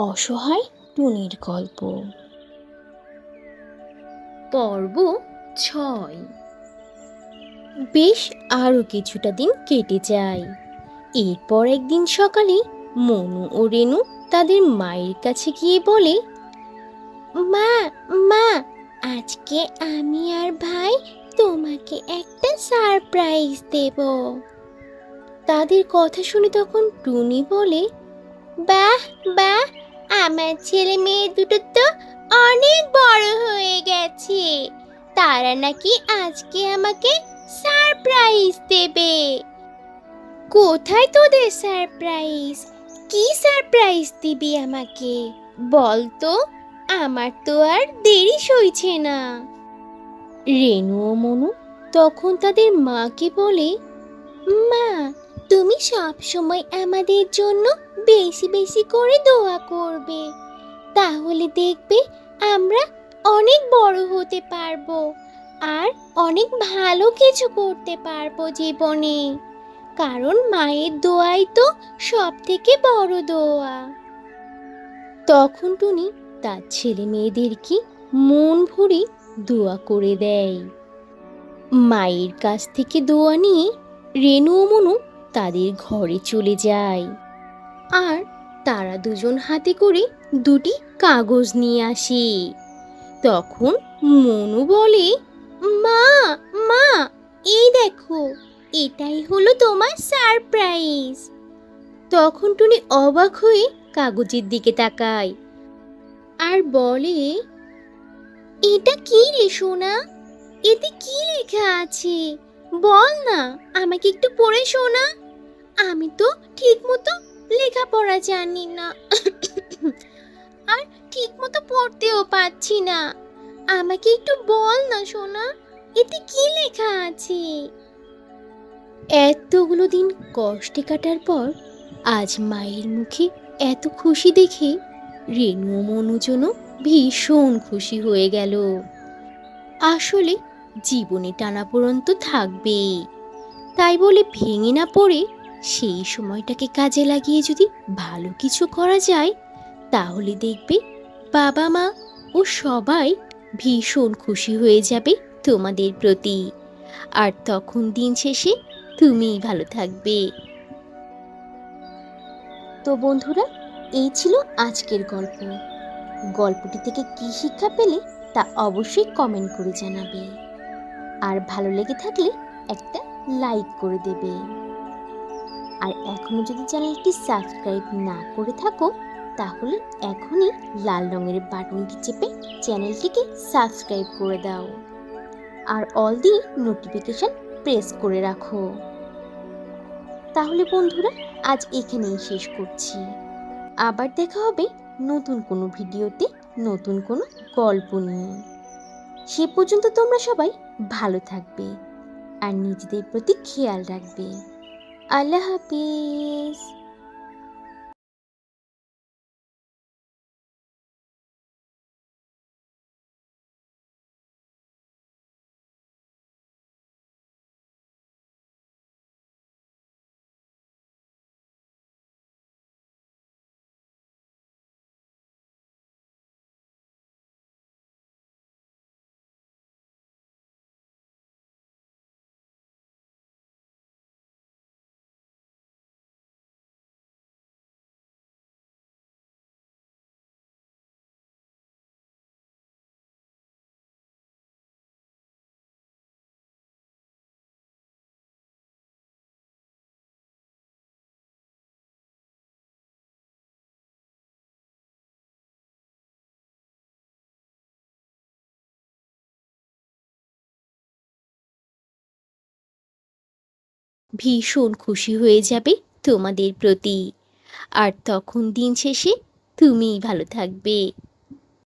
অসহায় টুনির গল্প। পর্ব ছয়। বেশ আরও কিছুটা দিন কেটে যায়। এরপর একদিন সকালে মনু ও রেনু তাদের মায়ের কাছে গিয়ে বলে, মা মা, আজকে আমি আর ভাই তোমাকে একটা সারপ্রাইজ দেব। তাদের কথা শুনে তখন টুনি বলে, বাহ বাহ আমার ছেলে মেয়ে দুটো তো অনেক বড় হয়ে গেছে। তারা নাকি আজকে আমাকে সারপ্রাইজ দেবে। কোথায় তোদের সারপ্রাইজ কি সারপ্রাইজ দিবি আমাকে? বল তো, আমার তো আর দেরি সইছে না। রেনু ও মনু তখন তাদের মাকে বলে, মা তুমি সব সময় আমাদের জন্য বেশি বেশি করে দোয়া করবে। তাহলে দেখবে আমরা অনেক বড় হতে পারব আর অনেক ভালো কিছু করতে পারব জীবনে। কারণ মায়ের দোয়াই তো সব থেকে বড় দোয়া। তখন টুনি তার ছেলে মেয়েদেরকে মন ভরে দোয়া করে দেয়। মায়ের কাছ থেকে দোয়া নিয়ে রেনু ও মনু তাদের ঘরে চলে যায়। আর তারা দুজন হাতে করে দুটি কাগজ নিয়ে আসে। তখন মনু বলে, মা মা, এই দেখো, এটাই হলো তোমার সারপ্রাইজ তখন টুনি অবাক হয়ে কাগজের দিকে তাকায় আর বলে, এটা কি রে সোনা? এতে কি লেখা আছে? বল না, আমাকে একটু পড়ে শোনা। আমি তো ঠিক মতো লেখাপড়া জানি না। আর ঠিক মতো পড়তেও পাচ্ছি না। আমাকে একটু বল না সোনা এতে কি লেখা আছে? এতগুলো দিন কষ্টে কাটার পর আজ মায়ের মুখে এত খুশি দেখে রেণু ও মনু যেন ভীষণ খুশি হয়ে গেল। আসলে জীবনে টানাপোড়ন তো থাকবেই। তাই বলে ভেঙে না পড়ে সেই সময়টাকে কাজে লাগিয়ে যদি ভালো কিছু করা যায়, তাহলে দেখবে বাবা মা ও সবাই ভীষণ খুশি হয়ে যাবে তোমাদের প্রতি। আর তখন দিন শেষে তুমিই ভালো থাকবে। তো বন্ধুরা, এই ছিল আজকের গল্প। গল্পটি থেকে কী শিক্ষা পেলে তা অবশ্যই কমেন্ট করে জানাবে। আর ভালো লেগে থাকলে একটা লাইক করে দেবে। আর এখনও যদি চ্যানেলটি সাবস্ক্রাইব না করে থাকো, তাহলে এখনই লাল রঙের বাটনটি চেপে চ্যানেলটিকে সাবস্ক্রাইব করে দাও। আর অল দি নোটিফিকেশান প্রেস করে রাখো। তাহলে বন্ধুরা, আজ এখানেই শেষ করছি। আবার দেখা হবে নতুন কোনো ভিডিওতে, নতুন কোনো গল্প নিয়ে। সে পর্যন্ত তোমরা সবাই ভালো থাকবে আর নিজেদের প্রতি খেয়াল রাখবে। আল্লাহ হাফিজ। ভীষণ খুশি হয়ে যাবে তোমাদের প্রতি। আর তখন দিন শেষে তুমিই ভালো থাকবে।